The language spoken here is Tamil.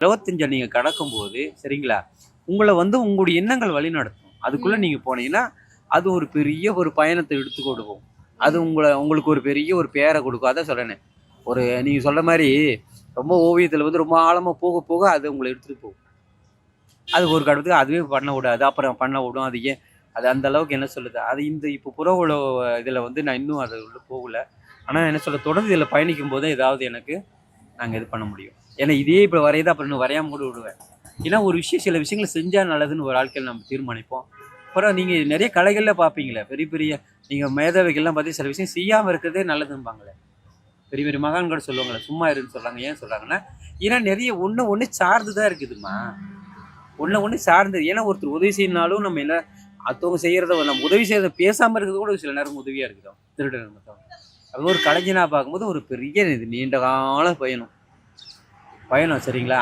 இருபத்தஞ்சை நீங்கள் கடக்கும்போது சரிங்களா? உங்களை வந்து உங்களுடைய எண்ணங்கள் வழி நடத்தும் அதுக்குள்ளே நீங்கள் போனீங்கன்னா அது ஒரு பெரிய ஒரு பயணத்தை எடுத்து கொடுக்கும் அது உங்களை உங்களுக்கு ஒரு பெரிய ஒரு பேரை கொடுக்கும். அதான் சொல்கிறேனே ஒரு நீங்கள் சொல்ற மாதிரி ரொம்ப ஓவியத்தில் வந்து ரொம்ப ஆழமாக போக போக அது உங்களை எடுத்துகிட்டு போகும். அது ஒரு கடத்துக்கு அதுவே பண்ண விடாது. அப்புறம் பண்ண விடும். அது ஏன்? அது அந்த அளவுக்கு என்ன சொல்லுது? அது இந்த இப்போ புற உலக இதில் வந்து நான் இன்னும் அது உள்ள போகல. ஆனால் என்ன சொல்ல தொடர்ந்து இதில் பயணிக்கும் போது ஏதாவது எனக்கு நாங்கள் இது பண்ண முடியும். ஏன்னா இதே இப்போ வரையதான் அப்புறம் இன்னும் வரையாமல் கூட விடுவேன். ஏன்னா ஒரு விஷயம் சில விஷயங்களை செஞ்சால் நல்லதுன்னு ஒரு ஆட்கள் நம்ம தீர்மானிப்போம். அப்புறம் நீங்கள் நிறைய கலைகளில் பார்ப்பீங்களே பெரிய பெரிய நீங்கள் மேதாவிகள்லாம் பார்த்து சில விஷயம் செய்யாமல் இருக்கிறதே நல்லதும்பாங்களே. பெரிய பெரிய மகான் கூட சொல்லுவாங்களே சும்மா இருன்னு சொல்கிறாங்க ஏன் சொல்கிறாங்கன்னா ஏன்னா நிறைய ஒன்று ஒன்று சார்ந்து தான் இருக்குதுமா ஒன்று ஒன்று சார்ந்தது. ஏன்னா ஒருத்தர் உதவி செய்யணுனாலும் நம்ம என்ன அடுத்தவங்க செய்கிறத நம்ம உதவி செய்கிறத பேசாமல் இருக்கிறது கூட சில நேரம் உதவியாக இருக்குதோ திருடன் மொத்தம் அது ஒரு கலைஞனாக பார்க்கும்போது ஒரு பெரிய இது நீண்ட கால பயணம். பயணம் சரிங்களா?